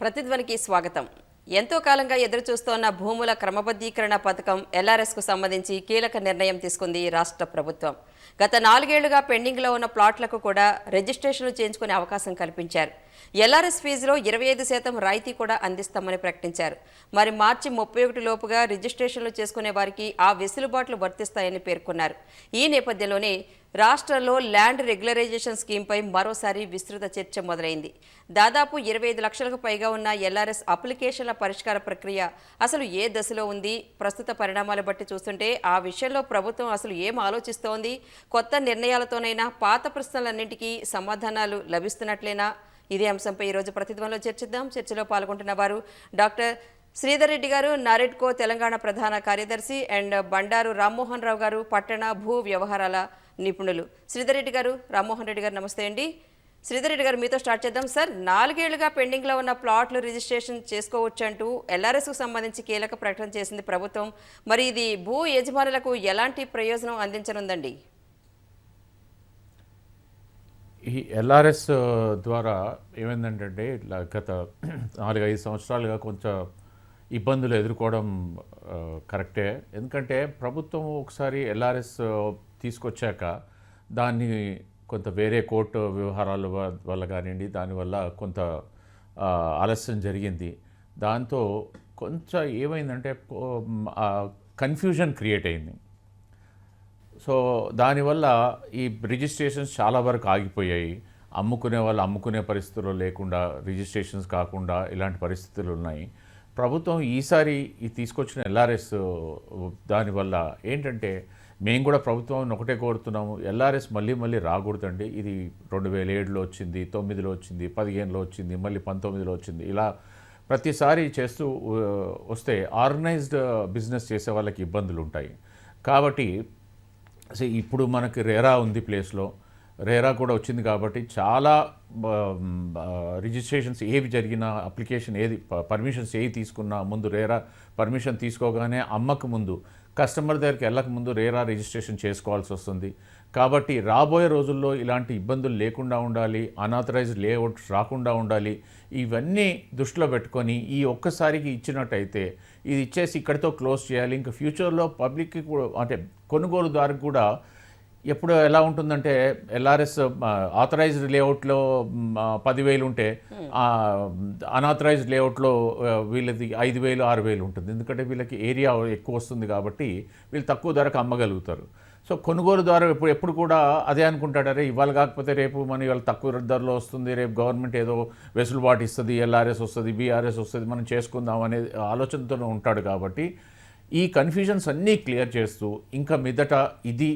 ప్రతిధ్వనికి స్వాగతం. ఎంతో కాలంగా ఎదురుచూస్తోన్న భూముల క్రమబద్ధీకరణ పథకం ఎల్ఆర్ఎస్కు సంబంధించి కీలక నిర్ణయం తీసుకుంది రాష్ట్ర ప్రభుత్వం. గత నాలుగేళ్ళుగా పెండింగ్లో ఉన్న ప్లాట్లకు కూడా రిజిస్ట్రేషన్లు చేయించుకునే అవకాశం కల్పించారు. ఎల్ఆర్ఎస్ ఫీజులో ఇరవై ఐదు శాతం రాయితీ కూడా అందిస్తామని ప్రకటించారు. మరి మార్చి ముప్పై ఒకటి లోపుగా రిజిస్ట్రేషన్లు చేసుకునే వారికి ఆ వెసులుబాట్లు వర్తిస్తాయని పేర్కొన్నారు. ఈ నేపథ్యంలోనే రాష్ట్రంలో ల్యాండ్ రెగ్యులరైజేషన్ స్కీమ్పై మరోసారి విస్తృత చర్చ మొదలైంది. దాదాపు ఇరవై ఐదు లక్షలకు పైగా ఉన్న ఎల్ఆర్ఎస్ అప్లికేషన్ల పరిష్కార ప్రక్రియ అసలు ఏ దశలో ఉంది? ప్రస్తుత పరిణామాలు బట్టి చూస్తుంటే ఆ విషయంలో ప్రభుత్వం అసలు ఏం ఆలోచిస్తోంది? కొత్త నిర్ణయాలతోనైనా పాత ప్రశ్నలన్నింటికీ సమాధానాలు లభిస్తున్నట్లేనా? ఇదే అంశంపై ఈరోజు ప్రతిధ్వంలో చర్చిద్దాం. చర్చలో పాల్గొంటున్న వారు డాక్టర్ శ్రీధర్ రెడ్డి గారు నారెడ్కో తెలంగాణ ప్రధాన కార్యదర్శి అండ్ బండారు రామ్మోహన్ రావు గారు పట్టణ భూ వ్యవహారాల నిపుణులు. శ్రీధర్ రెడ్డి గారు రామ్మోహన్ రెడ్డి గారు నమస్తే అండి. శ్రీధర్ రెడ్డి గారు మీతో స్టార్ట్ చేద్దాం. సార్ నాలుగేళ్ళుగా పెండింగ్లో ఉన్న ప్లాట్లు రిజిస్ట్రేషన్ చేసుకోవచ్చు అంటూ ఎల్ఆర్ఎస్కు సంబంధించి కీలక ప్రకటన చేసింది ప్రభుత్వం. మరి ఇది భూ యజమానులకు ఎలాంటి ప్రయోజనం అందించనుందండి? ఈ ఎల్ఆర్ఎస్ ద్వారా ఏమైందంటే ఇట్లా గత నాలుగైదు సంవత్సరాలుగా కొంచెం ఇబ్బందులు ఎదుర్కోవడం కరెక్టే. ఎందుకంటే ప్రభుత్వం ఒకసారి ఎల్ఆర్ఎస్ తీసుకొచ్చాక దాన్ని కొంత వేరే కోర్టు వ్యవహారాల వల్ల కానివ్వండి దానివల్ల కొంత ఆలస్యం జరిగింది. దాంతో కొంచెం ఏమైందంటే కన్ఫ్యూజన్ క్రియేట్ అయింది. సో దానివల్ల ఈ రిజిస్ట్రేషన్స్ చాలా వరకు ఆగిపోయాయి. అమ్ముకునే వాళ్ళు అమ్ముకునే పరిస్థితుల్లో లేకుండా రిజిస్ట్రేషన్స్ కాకుండా ఇలాంటి పరిస్థితులు ఉన్నాయి. ప్రభుత్వం ఈసారి ఈ తీసుకొచ్చిన ఎల్ఆర్ఎస్ దానివల్ల ఏంటంటే మేము కూడా ప్రభుత్వం ఒకటే కోరుతున్నాము. ఎల్ఆర్ఎస్ మళ్ళీ మళ్ళీ రాకూడదండి. ఇది రెండు వేల ఏడులో వచ్చింది తొమ్మిదిలో వచ్చింది పదిహేనులో వచ్చింది మళ్ళీ పంతొమ్మిదిలో వచ్చింది. ఇలా ప్రతిసారి చేస్తూ వస్తే ఆర్గనైజ్డ్ బిజినెస్ చేసే వాళ్ళకి ఇబ్బందులు ఉంటాయి కాబట్టి ఇప్పుడు మనకి రేరా ఉంది ప్లేస్లో. రేరా కూడా వచ్చింది కాబట్టి చాలా రిజిస్ట్రేషన్స్ ఏవి జరిగినా అప్లికేషన్ ఏది పర్మిషన్స్ ఏవి తీసుకున్నా ముందు రేరా పర్మిషన్ తీసుకోగానే అమ్మక ముందు కస్టమర్ దగ్గరికి వెళ్ళక ముందు రేరా రిజిస్ట్రేషన్ చేసుకోవాల్సి వస్తుంది. కాబట్టి రాబోయే రోజుల్లో ఇలాంటి ఇబ్బందులు లేకుండా ఉండాలి అనాథరైజ్డ్ లేఅవుట్ రాకుండా ఉండాలి ఇవన్నీ దృష్టిలో పెట్టుకొని ఈ ఒక్కసారికి ఇచ్చినట్టయితే ఇది ఇచ్చేసి ఇక్కడితో క్లోజ్ చేయాలి. ఇంకా ఫ్యూచర్లో పబ్లిక్కి కూడా అంటే కొనుగోలుదారుకు కూడా ఎప్పుడు ఎలా ఉంటుందంటే ఎల్ఆర్ఎస్ ఆథరైజ్డ్ లేఅవుట్లో పదివేలు ఉంటే అనాథరైజ్డ్ లేఅవుట్లో ఆ, వీళ్ళది ఐదు వేలు ఆరు వేలు ఉంటుంది. ఎందుకంటే వీళ్ళకి ఏరియా ఎక్కువ వస్తుంది కాబట్టి వీళ్ళు తక్కువ ధరకు అమ్మగలుగుతారు. సో కొనుగోలుదారు ఎప్పుడు ఎప్పుడు కూడా అదే అనుకుంటాడు. అరే ఇవాళ కాకపోతే రేపు మన ఇవాళ తక్కువ ధరలో వస్తుంది. రేపు గవర్నమెంట్ ఏదో వెసులుబాటు ఇస్తుంది ఎల్ఆర్ఎస్ వస్తుంది బీఆర్ఎస్ వస్తుంది మనం చేసుకుందాం అనే ఆలోచనతో ఉంటాడు కాబట్టి ఈ కన్ఫ్యూజన్స్ అన్నీ క్లియర్ చేస్తూ ఇంకా మీదట ఇది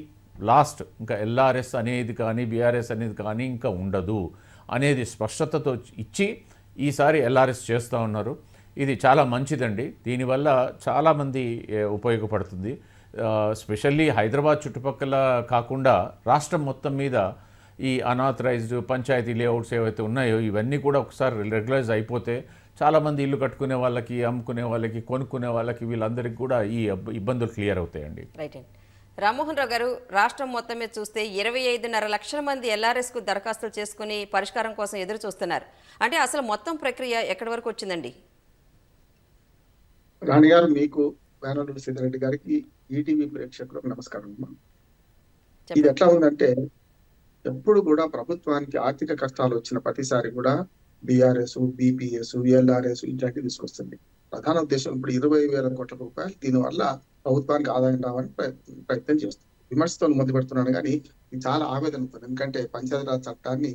లాస్ట్ ఇంకా ఎల్ఆర్ఎస్ అనేది కానీ బీఆర్ఎస్ అనేది కానీ ఇంకా ఉండదు అనేది స్పష్టతతో ఇచ్చి ఈసారి ఎల్ఆర్ఎస్ చేస్తూ ఉన్నారు. ఇది చాలా మంచిదండి. దీనివల్ల చాలామంది ఉపయోగపడుతుంది. స్పెషల్లీ హైదరాబాద్ చుట్టుపక్కల కాకుండా రాష్ట్రం మొత్తం మీద ఈ అనాథరైజ్డ్ పంచాయతీ లేఅవుట్స్ ఏవైతే ఉన్నాయో ఇవన్నీ కూడా ఒకసారి రెగ్యులైజ్ అయిపోతే చాలామంది ఇల్లు కట్టుకునే వాళ్ళకి అమ్ముకునే వాళ్ళకి కొనుక్కునే వాళ్ళకి వీళ్ళందరికీ కూడా ఈ ఇబ్బందులు క్లియర్ అవుతాయండి. రైట్ అండి. రామ్మోహన్ రావు గారు రాష్ట్రం మొత్తం మీద చూస్తే ఇరవై ఐదున్నర లక్షల మంది ఎల్ఆర్ఎస్కు దరఖాస్తులు చేసుకుని పరిష్కారం కోసం ఎదురు చూస్తున్నారు. అంటే అసలు మొత్తం ప్రక్రియ ఎక్కడి వరకు వచ్చిందండి? రాణి గారు మీకు వేనూరు సిద్ధిరెడ్డి గారికి ఈటీవీ ప్రేక్షకులకు నమస్కారం. ఇది ఎట్లా ఉందంటే ఎప్పుడు కూడా ప్రభుత్వానికి ఆర్థిక కష్టాలు వచ్చిన ప్రతిసారి కూడా బీఆర్ఎస్ బీపీఎస్ ఎల్ఆర్ఎస్ ఇట్లాంటివి తీసుకొస్తుంది. ప్రధాన ఉద్దేశం ఇప్పుడు ఇరవై వేల కోట్ల రూపాయలు. దీనివల్ల ప్రభుత్వానికి ఆదాయం రావాలని ప్రయత్నం ప్రయత్నం చేస్తుంది. విమర్శతో మొదలు పెడుతున్నాను కానీ ఇది చాలా ఆవేదన ఉంటుంది. ఎందుకంటే పంచాయతీరాజ్ చట్టాన్ని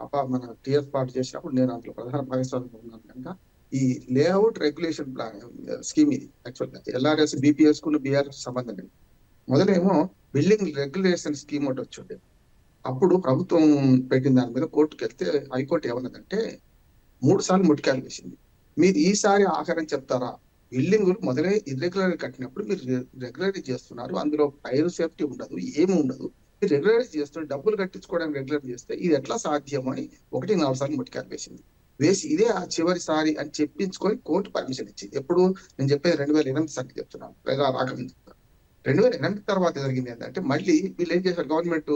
అప్ప మన టీఎస్ పార్టీ చేసినప్పుడు నేను అందులో ప్రధాన భాగస్వామి ఉన్నాను కనుక ఈ లేఅవుట్ రెగ్యులేషన్ ప్లాన్ స్కీమ్ ఇది యాక్చువల్గా ఎల్ఆర్ఎస్ బీపీఎస్కు బీఆర్ఎస్ సంబంధం లేదు. మొదలేమో బిల్డింగ్ రెగ్యులేషన్ స్కీమ్ ఒకటి వచ్చింది. అప్పుడు ప్రభుత్వం పెట్టిన దాని మీద కోర్టుకు వెళ్తే హైకోర్టు ఏమన్నదంటే మూడు సార్లు ముట్టికాయలు వేసింది మీరు ఈసారి ఆఖరం చెప్తారా? బిల్డింగులు మొదలై ఇర్రెగ్యులర్ కట్టినప్పుడు మీరు రెగ్యులరైజ్ చేస్తున్నారు. అందులో ఫైర్ సేఫ్టీ ఉండదు ఏమి ఉండదు. మీరు రెగ్యులరైజ్ చేస్తున్నారు డబ్బులు కట్టించుకోవడానికి రెగ్యులర్ చేస్తే ఇది ఎట్లా సాధ్యం అని ఒకటి నాలుగు సార్లు ముట్టికాయలు వేసింది వేసి ఇదే ఆ చివరిసారి అని చెప్పించుకొని కోర్టు పర్మిషన్ ఇచ్చింది ఎప్పుడు నేను చెప్పేది రెండు వేల ఎనిమిది సంగతి చెప్తున్నాను లేదా రాకముందు రెండు వేల ఎనిమిది తర్వాత జరిగింది ఏంటంటే మళ్ళీ వీళ్ళు ఏం చేశారు గవర్నమెంట్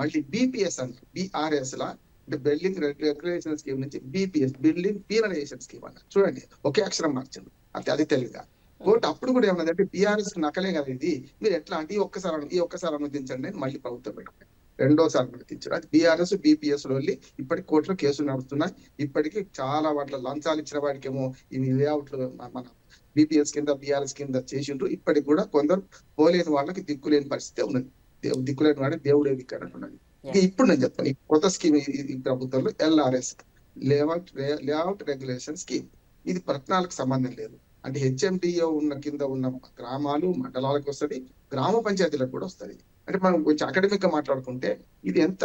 మళ్ళీ బీపీఎస్ అని బీఆర్ఎస్ లా అంటే బిల్డింగ్ రెగ్యులేషన్ స్కీమ్ నుంచి బీపీఎస్ బిల్డింగ్ పీనలైజేషన్ స్కీమ్ అన్న చూడండి ఒకే అక్షరం మార్చింది. అది అది తెలివిగా కోర్టు అప్పుడు కూడా ఏమన్నదంటే బీఆర్ఎస్ నకలే కదా ఇది. మీరు ఎట్లా అంటే ఈ ఒక్కసారి ఈ ఒక్కసారి అనుమతించండి అని మళ్ళీ ప్రభుత్వం పెట్టుకుంది రెండోసారి అనుమతించారు అది బీఆర్ఎస్ బీపీఎస్లో వెళ్ళి ఇప్పటికి కోర్టులో కేసులు నడుస్తున్నాయి ఇప్పటికి చాలా వాటిలో లంచాలు ఇచ్చిన వాడికేమో ఇవి లేఅవుట్లు మన బీపీఎస్ కింద బీఆర్ఎస్ కింద చేసిండ్రు. ఇప్పటికి కూడా కొందరు పోలేని వాళ్ళకి దిక్కులేని పరిస్థితి ఉన్నది. దిక్కులేని వాడి దేవుడే దిక్కు ఉన్నది. ఇక ఇప్పుడు నేను చెప్తాను. ఈ కొత్త స్కీమ్ ఈ- ఈ ప్రభుత్వంలో LRS layout layout regulation scheme ఇది పట్టణాలకు సంబంధం లేదు. అంటే హెచ్ఎండిఏ ఉన్న కింద ఉన్న గ్రామాలు మండలాలకు వస్తది గ్రామ పంచాయతీలకు కూడా వస్తది. అంటే మనం కొంచెం అకాడమిక్గా మాట్లాడుకుంటే ఇది ఎంత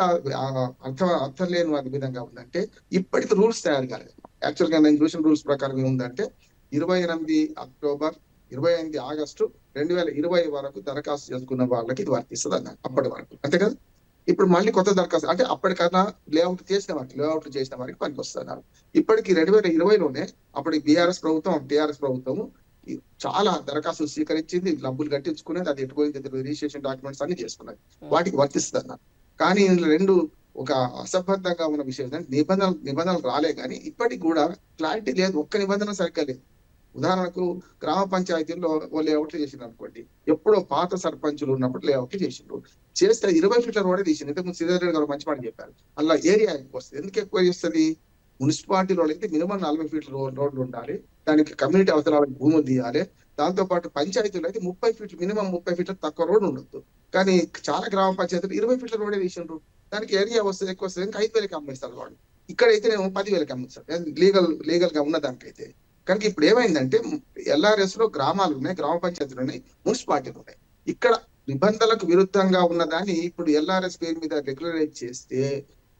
అర్థం అర్థం లేని విధంగా ఉందంటే ఇప్పటికి రూల్స్ తయారు కాలేదు. యాక్చువల్గా నేను చూసిన రూల్స్ ప్రకారం ఏముందంటే ఇరవై ఎనిమిది అక్టోబర్ ఇరవై ఎనిమిది ఆగస్టు రెండు వేల ఇరవై వరకు దరఖాస్తు చేసుకున్న వాళ్ళకి ఇది వర్తిస్తుంది అన్నారు అప్పటి వరకు. అంతే కదా? ఇప్పుడు మళ్ళీ కొత్త దరఖాస్తు అంటే అప్పటికన్నా లేఅవుట్ చేసిన వారికి లేఅవుట్ చేసిన వారికి పనికి వస్తున్నారు. ఇప్పటికి రెండు వేల ఇరవైలోనే అప్పటి బీఆర్ఎస్ ప్రభుత్వం టిఆర్ఎస్ ప్రభుత్వము ఈ చాలా దరఖాస్తులు స్వీకరించింది డబ్బులు కట్టించుకునేది అది ఎటుపోయింది రిజిస్ట్రేషన్ డాక్యుమెంట్స్ అన్ని చేసుకున్నది. వాటికి వర్తిస్తుంది అన్నారు కానీ రెండు ఒక అసంబద్ధంగా ఉన్న విషయం ఏంటంటే నిబంధనలు నిబంధనలు రాలే కానీ ఇప్పటికి కూడా క్లారిటీ లేదు ఒక్క నిబంధన సరిగ్గా లేదు. ఉదాహరణకు గ్రామ పంచాయతీల్లో ఓ లేఅవుట్లు చేసిండ్రు అనుకోండి. ఎప్పుడో పాత సర్పంచులు ఉన్నప్పుడు లేఅవుట్లు చేసిండ్రు. చేస్తే ఇరవై ఫీట్ల రోడే తీసింది ఇంతకు శ్రీధర్ గారు మంచి మాట చెప్పారు. అలా ఏరియా ఎక్కువ వస్తుంది. ఎందుకు ఎక్కువ చేస్తుంది? మున్సిపాలిటీ రోడ్ అయితే మినిమం నలభై ఫీట్ల రోడ్లు ఉండాలి. దానికి కమ్యూనిటీ అవసరాలకు భూములు తీయాలి. దాంతో పాటు పంచాయతీలో అయితే ముప్పై ఫీట్లు మినిమం ముప్పై ఫీట్ల తక్కువ రోడ్డు ఉండొద్దు. కానీ చాలా గ్రామ పంచాయతీలు ఇరవై ఫీట్ల రోడే తీసిండ్రు. దానికి ఏరియా వస్తుంది ఎక్కువ వస్తుంది. ఇంకా ఐదు వేలకి అమ్మేస్తారు వాళ్ళు. ఇక్కడైతే నేను పదివేలకి అమ్మిస్తాను లీగల్ లీగల్గా ఉన్న దానికైతే. కనుక ఇప్పుడు ఏమైందంటే ఎల్ఆర్ఎస్లో గ్రామాలు ఉన్నాయి గ్రామ పంచాయతీలు ఉన్నాయి మున్సిపాలిటీలు ఉన్నాయి. ఇక్కడ నిబంధనలకు విరుద్ధంగా ఉన్నదాన్ని ఇప్పుడు ఎల్ఆర్ఎస్ పేరు మీద రెగ్యులరైజ్ చేస్తే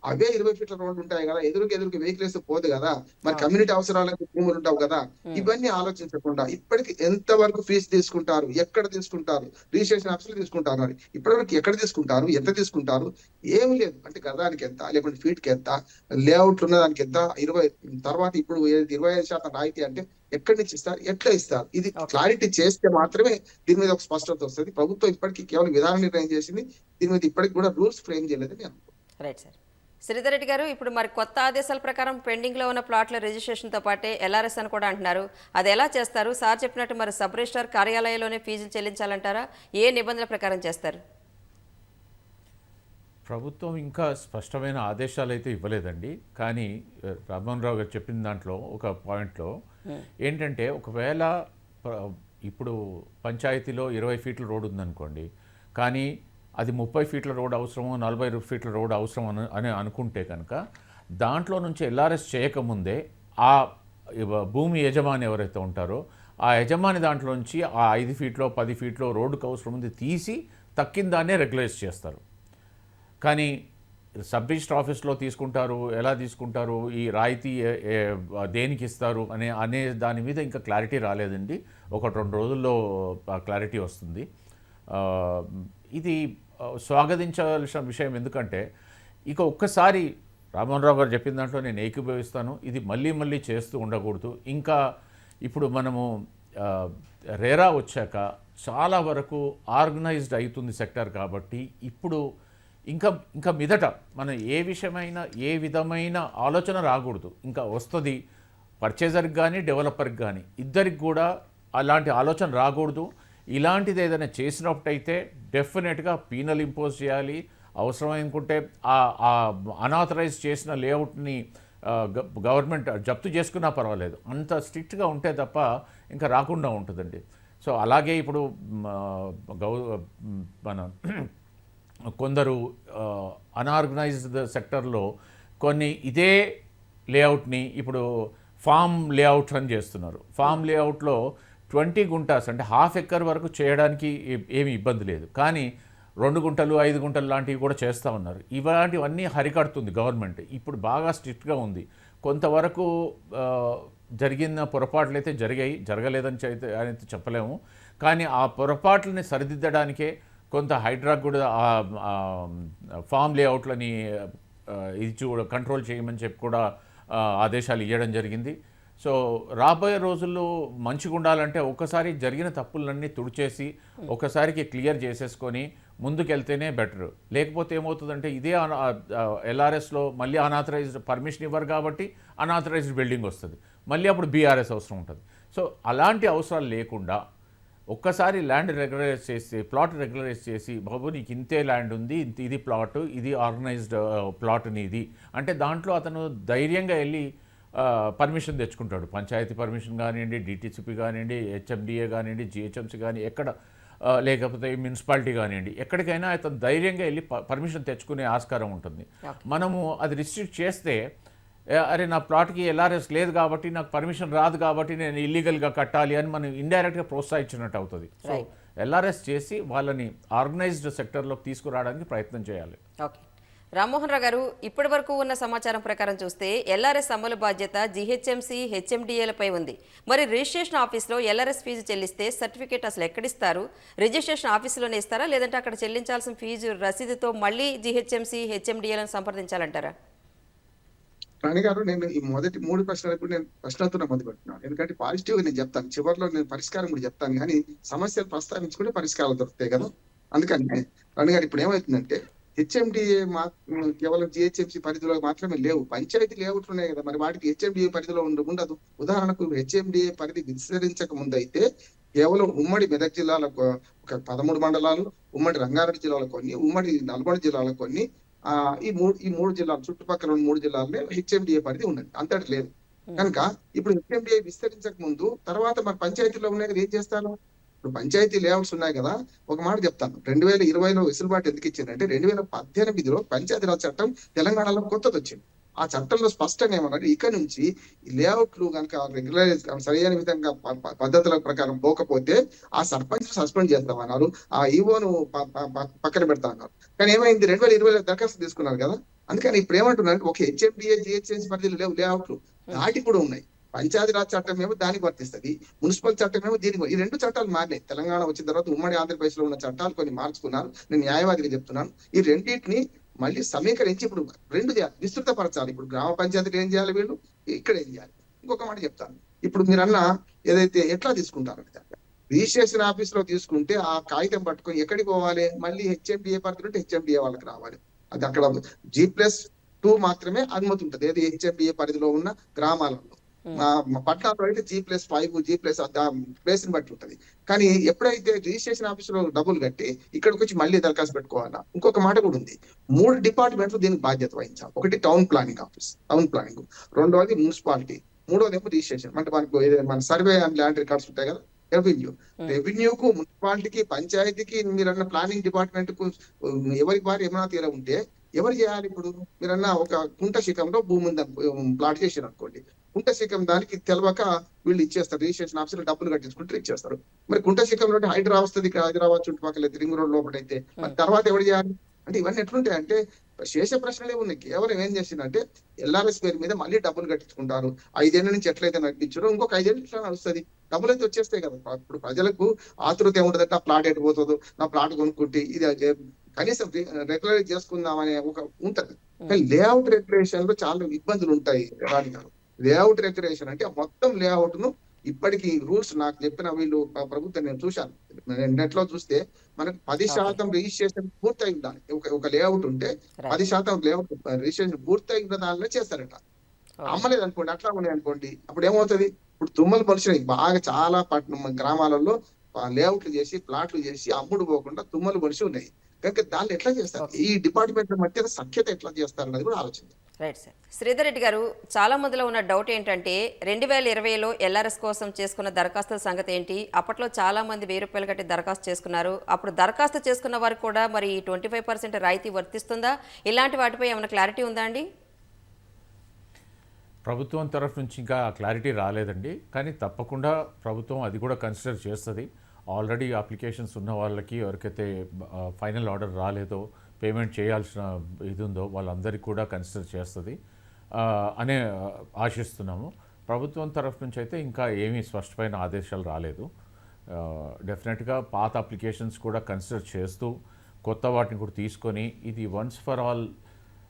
అవే ఇరవై ఫీట్ల రోడ్లు ఉంటాయి కదా ఎదురుకి ఎదురుకి వెహికల్ వేస్తే పోదు కదా. మరి. కమ్యూనిటీ అవసరాలకు భూములు ఉంటావు కదా. ఇవన్నీ ఆలోచించకుండా ఇప్పటికి ఎంత వరకు ఫీజు తీసుకుంటారు ఎక్కడ తీసుకుంటారు రిజిస్ట్రేషన్ ఆఫీసులు తీసుకుంటారు అని ఇప్పటివరకు ఎక్కడ తీసుకుంటారు ఎంత తీసుకుంటారు? ఏమి లేదు. అంటే గదానికి ఎంత లేకుంటే ఫీట్కి ఎంత లేఅవుట్లు ఉన్న దానికి ఎంత ఇరవై తర్వాత ఇప్పుడు ఇరవై ఐదు శాతం రాయితీ అంటే ఎక్కడి నుంచి ఇస్తారు ఎట్లా ఇస్తారు? ఇది. క్లారిటీ చేస్తే మాత్రమే దీని మీద ఒక స్పష్టత వస్తుంది. ప్రభుత్వం ఇప్పటికీ కేవలం విధాన నిర్ణయం చేసింది. దీని మీద ఇప్పటికి కూడా రూల్స్ ఫ్రేమ్ చేయలేదని నేను అనుకుంటున్నాను. రైట్ సార్ శ్రీధర్ రెడ్డి గారు ఇప్పుడు మరి కొత్త ఆదేశాల ప్రకారం పెండింగ్లో ఉన్న ప్లాట్ల రిజిస్ట్రేషన్తో పాటే ఎల్ఆర్ఎస్ అని కూడా అంటున్నారు. అది ఎలా చేస్తారు? సార్ చెప్పినట్టు మరి సబ్ రిజిస్ట్రార్ కార్యాలయంలోనే ఫీజులు చెల్లించాలంటారా? ఏ నిబంధనల ప్రకారం చేస్తారు? ప్రభుత్వం ఇంకా స్పష్టమైన ఆదేశాలు అయితే ఇవ్వలేదండి. కానీ ఆ, రామ్మోహన్ రావు గారు చెప్పిన దాంట్లో ఒక పాయింట్లో ఏంటంటే ఒకవేళ ఇప్పుడు పంచాయతీలో ఇరవై ఫీట్ల రోడ్ ఉందనుకోండి కానీ అది ముప్పై ఫీట్ల రోడ్ అవసరమో నలభై ఫీట్ల రోడ్ అవసరం అని అని అనుకుంటే కనుక దాంట్లో నుంచి ఎల్ఆర్ఎస్ చేయకముందే ఆ భూమి యజమాని ఎవరైతే ఉంటారో ఆ యజమాని దాంట్లో నుంచి ఆ ఐదు ఫీట్లో పది ఫీట్లో రోడ్డుకు అవసరం ఉంది తీసి తక్కిన దాన్నే రెగ్యులైజ్ చేస్తారు. కానీ సబ్ రిజిస్టర్ ఆఫీస్లో తీసుకుంటారు ఎలా తీసుకుంటారు ఈ రాయితీ దేనికి ఇస్తారు అనే అనే దాని మీద ఇంకా క్లారిటీ రాలేదండి. ఒక రెండు రోజుల్లో క్లారిటీ వస్తుంది. ఇది స్వాగతించవలసిన విషయం ఎందుకంటే ఇక ఒక్కసారి రామ్మోహన్ గారు చెప్పిన దాంట్లో నేను ఏకీభవిస్తాను. ఇది మళ్ళీ మళ్ళీ చేస్తూ ఉండకూడదు. ఇంకా ఇప్పుడు మనము రేరా వచ్చాక చాలా వరకు ఆర్గనైజ్డ్ అవుతుంది సెక్టర్ కాబట్టి ఇప్పుడు ఇంకా ఇంకా మీదట మనం ఏ విషయమైనా ఏ విధమైన ఆలోచన రాకూడదు. ఇంకా వస్తుంది పర్చేజర్కి కానీ డెవలపర్కి కానీ ఇద్దరికి కూడా అలాంటి ఆలోచన రాకూడదు. ఇలాంటిది ఏదైనా చేసినప్పుడైతే డెఫినెట్గా పీనల్ ఇంపోజ్ చేయాలి. అవసరమైనకుంటే ఆ ఆ అనాథరైజ్ చేసిన లేఅవుట్ని గవర్నమెంట్ జప్తు చేసుకున్నా పర్వాలేదు. అంత స్ట్రిక్ట్గా ఉంటే తప్ప ఇంకా రాకుండా ఉంటుందండి. సో అలాగే ఇప్పుడు గౌ మన కొందరు అన్ఆర్గనైజ్డ్ సెక్టర్లో కొన్ని ఇదే లేఅవుట్ని ఇప్పుడు ఫామ్ లేఅవుట్ అని చేస్తున్నారు. ఫామ్ లేఅవుట్లో ట్వంటీ గుంటాస్ అంటే హాఫ్ ఎక్కర్ వరకు చేయడానికి ఏమి ఏమీ ఇబ్బంది లేదు. కానీ రెండు గుంటలు ఐదు గుంటలు లాంటివి కూడా చేస్తూ ఉన్నారు. ఇలాంటివన్నీ హరికడుతుంది గవర్నమెంట్. ఇప్పుడు బాగా స్ట్రిక్ట్గా ఉంది. కొంతవరకు జరిగిన పొరపాట్లు అయితే జరిగాయి. జరగలేదని అయితే అయితే చెప్పలేము. కానీ ఆ పొరపాట్లని సరిదిద్దడానికే కొంత హైడ్రాక్ కూడా ఫామ్ లేఅవుట్లని ఇది చూ కంట్రోల్ చేయమని చెప్పి కూడా ఆదేశాలు ఇవ్వడం జరిగింది. సో రాబోయే రోజుల్లో మంచిగా ఉండాలంటే ఒకసారి జరిగిన తప్పులన్నీ తుడిచేసి ఒకసారికి క్లియర్ చేసేసుకొని ముందుకెళ్తేనే బెటర్. లేకపోతే ఏమవుతుందంటే ఇదే ఎల్ఆర్ఎస్లో మళ్ళీ అనాథరైజ్డ్ పర్మిషన్ ఇవ్వరు కాబట్టి అనాథరైజ్డ్ బిల్డింగ్ వస్తుంది. మళ్ళీ అప్పుడు బీఆర్ఎస్ అవసరం ఉంటుంది. సో అలాంటి అవసరాలు లేకుండా ఒక్కసారి ల్యాండ్ రెగ్యులరైజ్ చేసి ప్లాట్ రెగ్యులరైజ్ చేసి బాబు నీకు ఇంతే ల్యాండ్ ఉంది ఇంత ఇది ప్లాట్ ఇది ఆర్గనైజ్డ్ ప్లాట్ నీది. అంటే దాంట్లో అతను ధైర్యంగా వెళ్ళి పర్మిషన్ తెచ్చుకుంటాడు. పంచాయతీ పర్మిషన్ కానివ్వండి డిటిసిపి కానివ్వండి హెచ్ఎండిఏ కానివ్వండి జిహెచ్ఎంసీ కానీ ఎక్కడ లేకపోతే మున్సిపాలిటీ కానివ్వండి ఎక్కడికైనా అతను ధైర్యంగా వెళ్ళి పర్మిషన్ తెచ్చుకునే ఆస్కారం ఉంటుంది. మనము అది రిస్ట్రిక్ట్ చేస్తే అరే నా ప్లాట్కి ఎల్ఆర్ఎస్ లేదు కాబట్టి నాకు పర్మిషన్ రాదు కాబట్టి నేను ఇల్లీగల్గా కట్టాలి అని మనం ఇండైరెక్ట్గా ప్రోత్సహించినట్టు అవుతుంది. సో ఎల్ఆర్ఎస్ చేసి వాళ్ళని ఆర్గనైజ్డ్ సెక్టర్లోకి తీసుకురావడానికి ప్రయత్నం చేయాలి. ఓకే. రామ్మోహన్ రావు గారు ఇప్పటి వరకు ఉన్న సమాచారం ప్రకారం చూస్తే ఎల్ఆర్ఎస్ అమలు బాధ్యత జీహెచ్ఎంసీ హెచ్ఎండిఏలపై ఉంది. మరి రిజిస్ట్రేషన్ ఆఫీస్లో ఎల్ఆర్ఎస్ ఫీజు చెల్లిస్తే సర్టిఫికేట్ అసలు ఎక్కడిస్తారు? రిజిస్ట్రేషన్ ఆఫీసులోనే ఇస్తారా? లేదంటే అక్కడ చెల్లించాల్సిన ఫీజు రసీదుతో మళ్ళీ జీహెచ్ఎంసీ హెచ్ఎండిఏలను సంప్రదించాలంటారా? రాణి గారు నేను ఈ మొదటి మూడు ప్రశ్నలకు నేను ప్రశ్నలతో మొదలు పెడుతున్నాను. ఎందుకంటే పాజిటివ్గా నేను చెప్తాను. చివరిలో నేను పరిష్కారం కూడా చెప్తాను. కానీ సమస్యలు ప్రస్తావించుకుంటే పరిష్కారాలు దొరుకుతాయి కదా. అందుకని రాణి గారు ఇప్పుడు ఏమవుతుందంటే హెచ్ఎండిఏ మా కేవలం జిహెచ్ఎంసీ పరిధిలో మాత్రమే లేవు. పంచాయతీ లేఅవుట్లు ఉన్నాయి కదా మరి వాటికి హెచ్ఎండిఏ పరిధిలో ఉండ- ఉండదు. ఉదాహరణకు హెచ్ఎండిఏ పరిధి విస్తరించక ముందు అయితే కేవలం ఉమ్మడి మెదక్ జిల్లాలో ఒక- పదమూడు మండలాలు ఉమ్మడి రంగారెడ్డి జిల్లాలో కొన్ని ఉమ్మడి నల్గొండ జిల్లాలో కొన్ని ఆ ఈ మూడు ఈ మూడు జిల్లాలు చుట్టుపక్కల ఉన్న మూడు జిల్లాల్లో హెచ్ఎండిఏ పరిధి ఉన్నది. అంతటి లేదు. కనుక ఇప్పుడు హెచ్ఎండిఏ విస్తరించక ముందు తర్వాత మరి పంచాయతీలో ఉన్నాయి కదా ఏం చేస్తారు? ఇప్పుడు పంచాయతీ లేఅవుట్స్ ఉన్నాయి కదా ఒక మాట చెప్తాను. రెండు వేల ఇరవైలో వెసులుబాటు ఎందుకు ఇచ్చిందంటే రెండు వేల పద్దెనిమిదిలో పంచాయతీరాజ్ చట్టం తెలంగాణలో కొత్తది వచ్చింది ఆ చట్టంలో స్పష్టంగా ఏమన్నారు ఇక నుంచి లేఅవుట్లు కనుక రెగ్యులరైజ్ సరైన విధంగా పద్ధతుల ప్రకారం పోకపోతే ఆ సర్పంచ్ సస్పెండ్ చేస్తామన్నారు ఆ ఈవోను పక్కన పెడతా అన్నారు కానీ ఏమైంది? రెండు వేల ఇరవైలో దరఖాస్తు తీసుకున్నారు కదా. అందుకని ఇప్పుడు ఏమంటున్నారు? ఒక హెచ్ఎండిఏ జిహెచ్ఎంసీ పరిధిలో లేవు లేఅవుట్లు దాటి కూడా ఉన్నాయి. పంచాయతీరాజ్ చట్టం ఏమో దానికి వర్తిస్తుంది మున్సిపల్ చట్టం ఏమో దీనికి ఈ రెండు చట్టాలు మారినాయి. తెలంగాణ వచ్చిన తర్వాత ఉమ్మడి ఆంధ్రప్రదేశ్లో ఉన్న చట్టాలు కొన్ని మార్చుకున్నారు. నేను న్యాయవాదిగా చెప్తున్నాను. ఈ రెండింటిని మళ్ళీ సమీకరించి ఇప్పుడు రెండు చేయాలి విస్తృతపరచాలి. ఇప్పుడు గ్రామ పంచాయతీలు ఏం చేయాలి వీళ్ళు? ఇక్కడ ఏం చేయాలి? ఇంకొక మాట చెప్తాను. ఇప్పుడు మీరన్న ఏదైతే ఎట్లా తీసుకుంటారు రిజిస్ట్రేషన్ ఆఫీస్లో తీసుకుంటే ఆ కాగితం పట్టుకొని ఎక్కడికి పోవాలి? మళ్ళీ హెచ్ఎండిఏ పడుతుంటే హెచ్ఎండిఏ వాళ్ళకి రావాలి. అది అక్కడ జీ ప్లస్ టూ మాత్రమే అనుమతి ఉంటుంది. ఏది హెచ్ఎండిఏ పరిధిలో ఉన్న గ్రామాలలో. పట్టణాల్లో అయితే G plus five G plus ప్లేస్ని బట్టి ఉంటది. కానీ ఎప్పుడైతే రిజిస్ట్రేషన్ ఆఫీస్లో డబ్బులు కట్టి ఇక్కడికి వచ్చి మళ్ళీ దరఖాస్తు పెట్టుకోవాలా? ఇంకొక మాట కూడా ఉంది. మూడు డిపార్ట్మెంట్లు దీనికి బాధ్యత వహించాలి. ఒకటి town planning office town planning రెండవది మున్సిపాలిటీ మూడవది ఏమో రిజిస్ట్రేషన్ అంటే మనకు మన సర్వే అండ్ ల్యాండ్ రికార్డ్స్ ఉంటాయి కదా? రెవెన్యూ రెవెన్యూకు మున్సిపాలిటీకి పంచాయతీకి మీరన్న ప్లానింగ్ డిపార్ట్మెంట్కు ఉమ్, ఎవరికి వారు ఏమైనా తీర ఉంటే ఎవరు చేయాలి ఇప్పుడు? మీరన్న ఒక కుంట శిఖంలో భూమి ప్లాట్ చేసారు అనుకోండి. కుంట శిఖం దానికి తెలవక వీళ్ళు ఇచ్చేస్తారు. రిజిస్ట్రేషన్ ఆఫీసులు డబ్బులు కట్టించుకుంటే ఇచ్చేస్తారు మరి కుంట శిఖంలో హైదరా వస్తుంది ఇక్కడ హైదరాబాద్ చుట్టుపక్కల రింగ్ రోడ్ లోపల అయితే. మరి తర్వాత ఎవరు చేయాలి? అంటే ఇవన్నీ ఎట్లుంటాయి అంటే శేష ప్రశ్నలే ఉన్నాయి. కేవలం ఏం చేసిందంటే ఎల్ఆర్ఎస్ పేరు మీద మళ్ళీ డబ్బులు కట్టించుకుంటారు. ఐదేళ్ళ నుంచి ఎట్లయితే నడిపించారో ఇంకొక ఐదేళ్ళు ఇట్లా నడుస్తుంది. డబ్బులు అయితే వచ్చేస్తాయి కదా. ఇప్పుడు ప్రజలకు ఆతురత ఏముంటదంటే ఆ ప్లాట్ ఎటు పోతుందో నా ప్లాట్ కొనుక్కుంటే ఇది కనీసం రెగ్యులరైజ్ చేసుకుందాం అనే ఒక ఉంటది. కానీ లేఅవుట్ రెగ్యులేషన్లో చాలా ఇబ్బందులు ఉంటాయి. రాణి గారు లేఅవుట్ రెగ్యులేషన్ అంటే మొత్తం లేఅవుట్ను ఇప్పటికి రూల్స్ నాకు చెప్పిన వీళ్ళు ప్ర- ప్రభుత్వం నేను చూశాను. నెట్లో చూస్తే మనకు పది. శాతం రిజిస్ట్రేషన్ పూర్తయి ఉండాలి ఒక ఒక లేఅవుట్ ఉంటే పది శాతం లేఅవుట్ రిజిస్ట్రేషన్ పూర్తయి దానిలో చేస్తారట. అమ్మలేదు అనుకోండి అట్లా ఉన్నాయి అనుకోండి అప్పుడు ఏమవుతుంది? ఇప్పుడు తుమ్మలు పలిచినాయి బాగా చాలా పట్టణం గ్రామాలలో లేఅవుట్లు చేసి ప్లాట్లు చేసి అమ్ముడు పోకుండా తుమ్మలు పలిచి ఉన్నాయి. కనుక దాన్ని ఎట్లా చేస్తారు. ఈ డిపార్ట్మెంట్ మధ్య సఖ్యత ఎట్లా చేస్తారు అనేది కూడా ఆలోచించాలి రైట్ సార్ శ్రీధర్ రెడ్డి గారు చాలా మందిలో ఉన్న డౌట్ ఏంటంటే రెండు వేల ఇరవైలో ఎల్ఆర్ఎస్ కోసం చేసుకున్న దరఖాస్తుల సంగతి ఏంటి? అప్పట్లో చాలా మంది వెయ్యి రూపాయలు కట్టి దరఖాస్తు చేసుకున్నారు. అప్పుడు దరఖాస్తు చేసుకున్న వారికి కూడా మరి ట్వంటీ ఫైవ్ పర్సెంట్ రాయితీ వర్తిస్తుందా? ఇలాంటి వాటిపై ఏమైనా క్లారిటీ ఉందా అండి? ప్రభుత్వం తరఫు నుంచి ఇంకా క్లారిటీ రాలేదండి. కానీ తప్పకుండా ప్రభుత్వం అది కూడా కన్సిడర్ చేస్తుంది. ఆల్రెడీ అప్లికేషన్స్ ఉన్న వాళ్ళకి ఎవరికైతే ఫైనల్ ఆర్డర్ రాలేదో పేమెంట్ చేయాల్సిన ఇది ఉందో వాళ్ళందరికీ కూడా కన్సిడర్ చేస్తుంది. అనే ఆశిస్తున్నాము. ప్రభుత్వం తరఫు నుంచి అయితే ఇంకా ఏమీ స్పష్టమైన ఆదేశాలు రాలేదు. డెఫినెట్గా పాత అప్లికేషన్స్ కూడా కన్సిడర్ చేస్తూ కొత్త వాటిని కూడా తీసుకొని ఇది వన్స్ ఫర్ ఆల్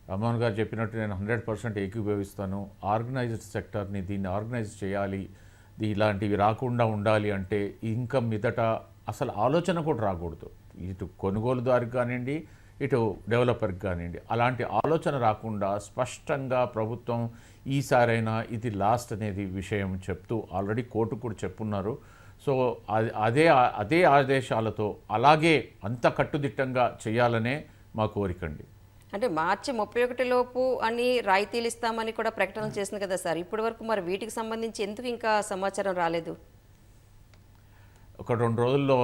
రమణ్ గారు చెప్పినట్టు నేను హండ్రెడ్ పర్సెంట్ ఏకీభవిస్తాను. ఆర్గనైజ్డ్ సెక్టర్ని దీన్ని ఆర్గనైజ్ చేయాలి. ఇలాంటివి రాకుండా ఉండాలి అంటే ఇంకా మీదట అసలు ఆలోచన కూడా రాకూడదు. ఇటు కొనుగోలుదారు కానివ్వండి ఇటు డెవలపర్కి కానివ్వండి. అలాంటి ఆలోచన రాకుండా స్పష్టంగా ప్రభుత్వం ఈసారైనా ఇది లాస్ట్ అనేది విషయం చెప్తూ ఆల్రెడీ కోర్టు కూడా చెప్పున్నారు. సో అది అదే అదే ఆదేశాలతో అలాగే అంత కట్టుదిట్టంగా చేయాలనే మా కోరికండి. అంటే మార్చి ముప్పై ఒకటి లోపు అని రాయితీలు ఇస్తామని కూడా ప్రకటనలు చేసింది కదా సార్. ఇప్పటి వరకు మరి వీటికి సంబంధించి ఎందుకు ఇంకా సమాచారం రాలేదు? ఒక రెండు రోజుల్లో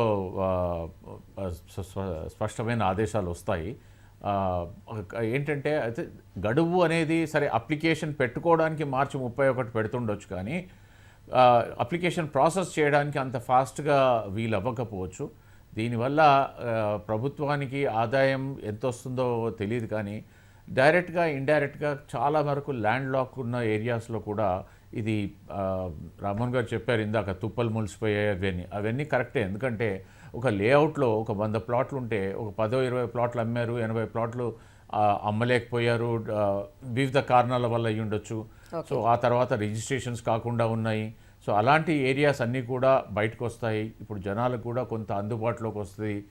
స్పష్టమైన ఆదేశాలు వస్తాయి. ఏంటంటే అయితే గడువు అనేది సరే అప్లికేషన్ పెట్టుకోవడానికి మార్చి ముప్పై ఒకటి పెడుతుండొచ్చు కానీ అప్లికేషన్ ప్రాసెస్ చేయడానికి అంత ఫాస్ట్గా వీలు అవ్వకపోవచ్చు దీనివల్ల ప్రభుత్వానికి ఆదాయం ఎంత వస్తుందో తెలియదు కానీ డైరెక్ట్గా ఇండైరెక్ట్గా చాలా వరకు ల్యాండ్ లాక్ ఉన్న ఏరియాస్లో కూడా ఇది ఆ, రామోహన్ గారు చెప్పారు ఇందాక తుప్పలు ములిసిపోయాయి అవన్నీ. అవన్నీ కరెక్టే. ఎందుకంటే ఒక లేఅవుట్లో ఒక వంద ప్లాట్లు ఉంటే ఒక పదో ఇరవై ప్లాట్లు అమ్మారు ఎనభై ప్లాట్లు అమ్మలేకపోయారు వివిధ కారణాల వల్ల అయ్యి ఉండొచ్చు. సో ఆ తర్వాత రిజిస్ట్రేషన్స్ కాకుండా ఉన్నాయి. సో అలాంటి ఏరియాస్ అన్నీ కూడా బయటకు వస్తాయి ఇప్పుడు జనాలకు కూడా కొంత అందుబాటులోకి వస్తుంది.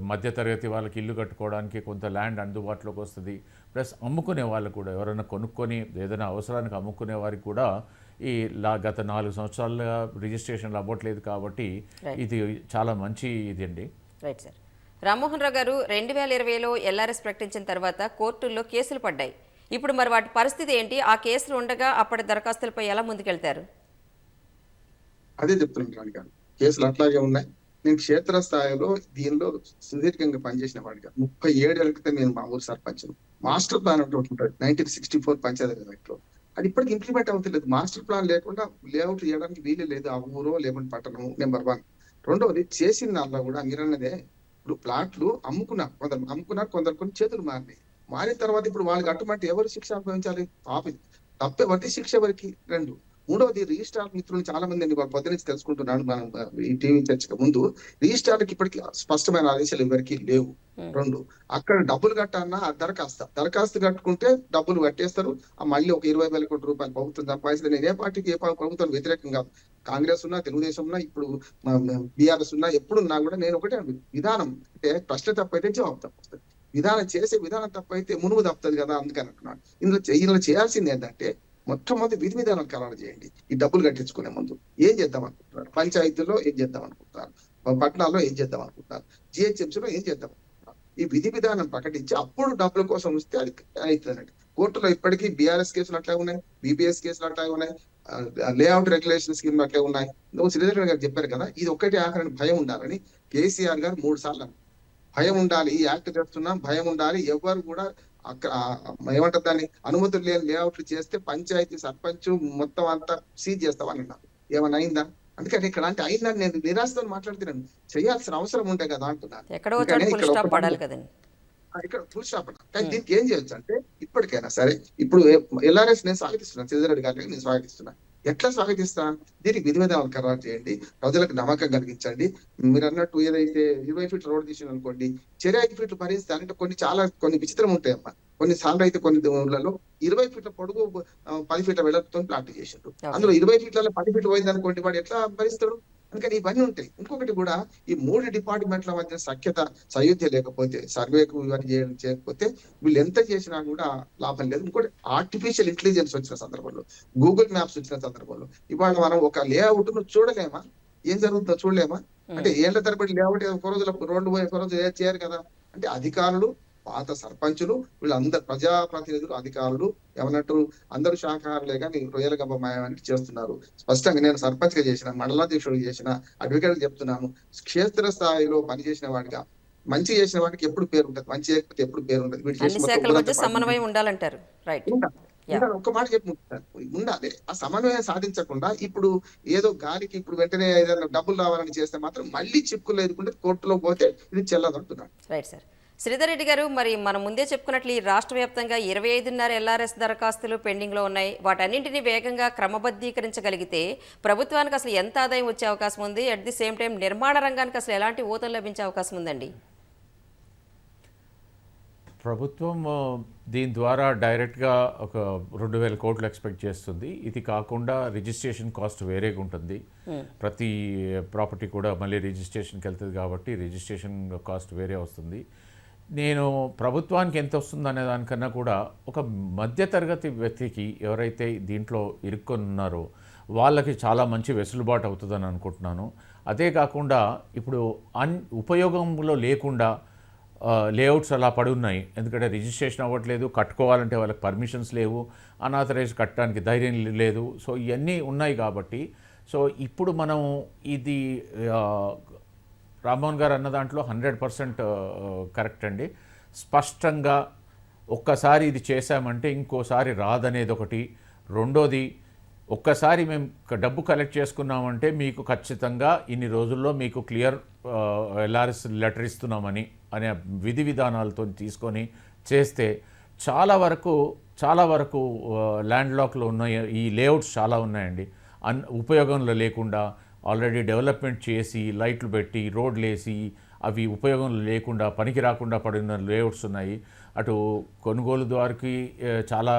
మధ్యతరగతి వాళ్ళకి ఇల్లు కట్టుకోవడానికి కొంత ల్యాండ్ అందుబాటులోకి వస్తుంది. ప్లస్ అమ్ముకునే వాళ్ళు కూడా ఎవరైనా కొనుక్కొని ఏదైనా అవసరానికి అమ్ముకునే వారికి కూడా ఈ లా గత నాలుగు సంవత్సరాలుగా రిజిస్ట్రేషన్లు అవ్వట్లేదు కాబట్టి ఇది చాలా మంచి ఇది అండి రైట్ సార్ రామ్మోహన్ రావు గారు రెండు వేల ఇరవైలో ఎల్ఆర్ఎస్ ప్రకటించిన తర్వాత కోర్టుల్లో కేసులు పడ్డాయి. ఇప్పుడు మరి వాటి పరిస్థితి ఏంటి? ఆ కేసులు ఉండగా అప్పటి దరఖాస్తులపై ఎలా ముందుకెళ్తారు? అదే చెప్తున్నాను రాణి గారు కేసులు అట్లాగే ఉన్నాయి. నేను క్షేత్ర స్థాయిలో దీనిలో సుదీర్ఘంగా పనిచేసిన వాడిగా ముప్పై ఏడేళ్ళ క్రితం నేను మా ఊరు సర్పంచ్ మాస్టర్ ప్లాన్ అంటే ఒకటి ఉంటుంది. నైన్టీన్ సిక్స్టీ ఫోర్ పంచాయతీ యాక్ట్లో అది ఇప్పటికి ఇంప్లిమెంట్ అవుతలేదు. మాస్టర్ ప్లాన్ లేకుండా లేఅవుట్ చేయడానికి వీలు లేదు. ఆ ఊరో లేకుంటే పట్టణం నెంబర్ వన్. రెండవది చేసిన దానిలో కూడా మీరన్నదే ఇప్పుడు ప్లాట్లు అమ్ముకున్నారు కొందరు అమ్ముకున్నారు కొందరు కొన్ని చేతులు మారినాయి. మారిన తర్వాత ఇప్పుడు వాళ్ళకి అటువంటి ఎవరు శిక్ష అనుభవించాలి? పాపి తప్పెవరికి శిక్ష ఎవరికి? రెండు. మూడవది రిజిస్ట్రార్ మిత్రులు చాలా మంది నేను పొద్దు నుంచి తెలుసుకుంటున్నాను మనం ఈ టీవీ చర్చకు ముందు. రిజిస్ట్రార్కి ఇప్పటికీ స్పష్టమైన ఆదేశాలు ఎవరికి లేవు. రెండు అక్కడ డబ్బులు కట్టన్నా ఆ దరఖాస్తు. దరఖాస్తు కట్టుకుంటే డబ్బులు కట్టేస్తారు. ఆ మళ్ళీ ఒక ఇరవై వేల కోట్ల రూపాయలు ప్రభుత్వం సంపాదిస్తుంది నేను ఏ పార్టీకి ఏ ప్రభుత్వం వ్యతిరేకం కాదు. కాంగ్రెస్ ఉన్నా తెలుగుదేశం ఉన్నా ఇప్పుడు బీఆర్ఎస్ ఉన్నా ఎప్పుడున్నా కూడా నేను ఒకటే. విధానం అంటే ప్రశ్న తప్పైతే జవాబు తప్పొస్తుంది. విధానం చేసే విధానం తప్పైతే మునుగు తప్పుతుంది కదా అందుకని అంటున్నాను. ఇందులో ఇందులో చేయాల్సింది ఏంటంటే మొట్టమొదటి విధి విధానం ఖరారు చేయండి. ఈ డబ్బులు కట్టించుకునే ముందు ఏం చేద్దాం అనుకుంటున్నారు? పంచాయతీల్లో ఏం చేద్దాం అనుకుంటున్నారు? పట్టణాల్లో ఏం చేద్దాం అనుకుంటున్నారు? జిహెచ్ఎంసీలో ఏం చేద్దాం అనుకుంటున్నారు? ఈ విధి విధానం ప్రకటించి అప్పుడు డబ్బుల కోసం వస్తే అది అవుతుందండి. కోర్టులో ఇప్పటికీ బీఆర్ఎస్ కేసులు అట్లా ఉన్నాయి బీబీఎస్ కేసులు అట్లా ఉన్నాయి లేఅవుట్ రెగ్యులేషన్ స్కీమ్ అట్లే ఉన్నాయి. నువ్వు శ్రీధర్ గారు చెప్పారు కదా ఇది ఒక్కటి ఆఖరణ భయం ఉండాలని కేసీఆర్ గారు మూడు సార్లు భయం ఉండాలి ఈ యాక్ట్ చేస్తున్నాం భయం ఉండాలి ఎవరు కూడా అక్కడ ఏమంటారు దాన్ని? అనుమతులు లేని లేఅవుట్లు చేస్తే పంచాయతీ సర్పంచ్ మొత్తం అంతా సీజ్ చేస్తామని అన్నారు ఏమైనా అయిందా? అందుకని ఇక్కడ అంటే అయిందని నేను నిరాశతో మాట్లాడుతున్నాను. చేయాల్సిన అవసరం ఉంటే కదా అంటున్నాను. ఇక్కడ ఫుల్ స్టాప్. కానీ దీనికి ఏం చేయొచ్చు అంటే ఇప్పటికైనా సరే ఇప్పుడు ఎల్ఆర్ఎస్ నేను స్వాగతిస్తున్నాను. సిద్ధారెడ్డి గారికి నేను స్వాగతిస్తున్నా ఎట్లా స్వాగతిస్తా? దీనికి విధి విధానాలు ఖరారు చేయండి ప్రజలకు నమ్మకం కలిగించండి. మీరు అన్నట్టు ఏదైతే ఇరవై ఫీట్ల రోడ్ తీసిన అనుకోండి చెరి ఐదు ఫీట్లు భరిస్తే అంటే కొన్ని చాలా కొన్ని విచిత్రం ఉంటాయమ్మా. కొన్ని సార్లు అయితే కొన్ని ఊళ్ళలో ఇరవై ఫీట్ల పొడుగు పది ఫీట్ల వెడల్పుతో ప్లాట్ చేసిండ్రు. అందులో ఇరవై ఫీట్ల పది ఫీట్లు పోయింది అనుకోండి వాడు ఎట్లా భరిస్తాడు? అందుకని ఇవన్నీ ఉంటాయి. ఇంకొకటి కూడా ఈ మూడు డిపార్ట్మెంట్ల మధ్య సఖ్యత సయోధ్య లేకపోతే సర్వేకు ఇవన్నీ చేయడం చేయకపోతే వీళ్ళు ఎంత చేసినా కూడా లాభం లేదు. ఇంకోటి ఆర్టిఫిషియల్ ఇంటెలిజెన్స్ వచ్చిన సందర్భంలో గూగుల్ మ్యాప్స్ వచ్చిన సందర్భంలో ఇవాళ మనం ఒక లేఅవుట్ను చూడలేమా? ఏం జరుగుతుందో చూడలేమా? అంటే ఏళ్ళ తరబడి లేఅవుట్ ఒక రోజులో రోడ్డు పోయి ఒక రోజు చేయరు కదా. అంటే అధికారులు పాత సర్పంచులు వీళ్ళందరు ప్రజాప్రతినిధులు అధికారులు ఏమన్నట్టు అందరూ శాఖాహారులే కానీ రొయ్యల గబ్బమాయాన్ని చేస్తున్నారు. స్పష్టంగా నేను సర్పంచ్గా చేసిన మండలాధ్యక్షుడు చేసిన అడ్వకేట్ చెప్తున్నాను. క్షేత్ర స్థాయిలో పనిచేసిన వాడిగా మంచి చేసిన వాడికి ఎప్పుడు పేరు ఉంటుంది మంచి చేయకపోతే ఎప్పుడు పేరు ఉంటుంది? వీడు చేసిన సమన్వయం ఉండాలంటారు. రైట్. ఒక్క మాట చెప్పు. ఉండాలి. ఆ సమన్వయం సాధించకుండా ఇప్పుడు ఏదో గాలికి ఇప్పుడు వెంటనే ఏదైనా డబ్బులు రావాలని చేస్తే మాత్రం మళ్ళీ చిక్కులు ఎదుర్కొంటే కోర్టులో పోతే ఇది చెల్లదు అంటున్నాను రైట్ సార్ శ్రీధర్ రెడ్డి గారు మరి మనం ముందే చెప్పుకున్నట్లు ఈ రాష్ట్ర వ్యాప్తంగా ఇరవై ఐదున్నర ఎల్ఆర్ఎస్ దరఖాస్తులు పెండింగ్లో ఉన్నాయి. వాటన్నింటినీ వేగంగా క్రమబద్ధీకరించగలిగితే ప్రభుత్వానికి అసలు ఎంత ఆదాయం వచ్చే అవకాశం ఉంది? అట్ ది సేమ్ టైం నిర్మాణ రంగానికి అసలు ఎలాంటి ఊతం లభించే అవకాశం ఉందండి? ప్రభుత్వం దీని ద్వారా డైరెక్ట్గా ఒక రెండు వేల కోట్లు ఎక్స్పెక్ట్ చేస్తుంది. ఇది కాకుండా రిజిస్ట్రేషన్ కాస్ట్ వేరేగా ఉంటుంది. ప్రతి ప్రాపర్టీ కూడా మళ్ళీ రిజిస్ట్రేషన్కి వెళ్తుంది కాబట్టి రిజిస్ట్రేషన్ కాస్ట్ వేరే వస్తుంది. నేను ప్రభుత్వానికి ఎంత వస్తుందనే దానికన్నా కూడా ఒక మధ్యతరగతి వ్యక్తికి ఎవరైతే దీంట్లో ఇరుక్కొని ఉన్నారో వాళ్ళకి చాలా మంచి వెసులుబాటు అవుతుందని అనుకుంటున్నాను. అదే కాకుండా ఇప్పుడు అన్ ఉపయోగంలో లేకుండా లేఅవుట్స్ అలా పడి ఉన్నాయి. ఎందుకంటే రిజిస్ట్రేషన్ అవ్వట్లేదు కట్టుకోవాలంటే వాళ్ళకి పర్మిషన్స్ లేవు అనాథరైజ్ కట్టడానికి ధైర్యం లేదు. సో ఇవన్నీ ఉన్నాయి కాబట్టి. సో ఇప్పుడు మనం ఇది రామ్మోహన్ గారు అన్న దాంట్లో హండ్రెడ్ పర్సెంట్ కరెక్ట్ అండి. స్పష్టంగా ఒక్కసారి ఇది చేశామంటే ఇంకోసారి రాదనేది ఒకటి. రెండోది ఒక్కసారి మేము డబ్బు కలెక్ట్ చేసుకున్నామంటే మీకు ఖచ్చితంగా ఇన్ని రోజుల్లో మీకు క్లియర్ ఎల్ఆర్ఎస్ లెటర్ ఇస్తున్నామని అనే విధి విధానాలతో తీసుకొని చేస్తే చాలా వరకు చాలా వరకు ల్యాండ్ లాక్లో ఉన్న ఈ లేఅవుట్స్ చాలా ఉన్నాయండి. అన్ ఉపయోగంలో లేకుండా ఆల్రెడీ డెవలప్మెంట్ చేసి లైట్లు పెట్టి రోడ్లు వేసి అవి ఉపయోగంలో లేకుండా పనికి రాకుండా పడిన లేఅవుట్స్ ఉన్నాయి. అటు కొనుగోలు ద్వారాకి ఏ, చాలా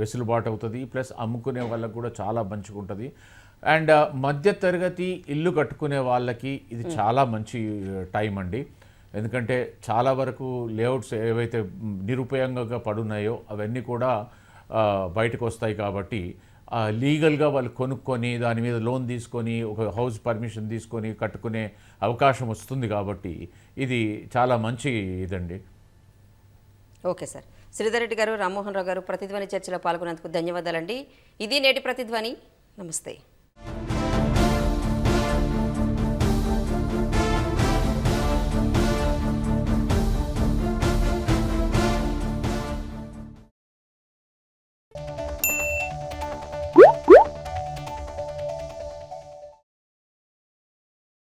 వెసులుబాటు అవుతుంది. ప్లస్ అమ్ముకునే వాళ్ళకు కూడా చాలా మంచిగా ఉంటుంది అండ్ మధ్య తరగతి ఇల్లు కట్టుకునే వాళ్ళకి ఇది చాలా మంచి టైం అండి. ఎందుకంటే చాలా వరకు లేఅవుట్స్ ఏవైతే నిరుపయోగంగా పడున్నాయో అవన్నీ కూడా బయటకు వస్తాయి కాబట్టి లీగల్గా వాళ్ళు కొనుక్కొని దాని మీద లోన్ తీసుకొని ఒక హౌస్ పర్మిషన్ తీసుకొని కట్టుకునే అవకాశం వస్తుంది కాబట్టి ఇది చాలా మంచి ఇదండి. Okay sir. శ్రీధర్ రెడ్డి గారు రామ్మోహన్ రావు గారు ప్రతిధ్వని చర్చలో పాల్గొన్నందుకు ధన్యవాదాలండి. ఇది నేటి ప్రతిధ్వని. నమస్తే.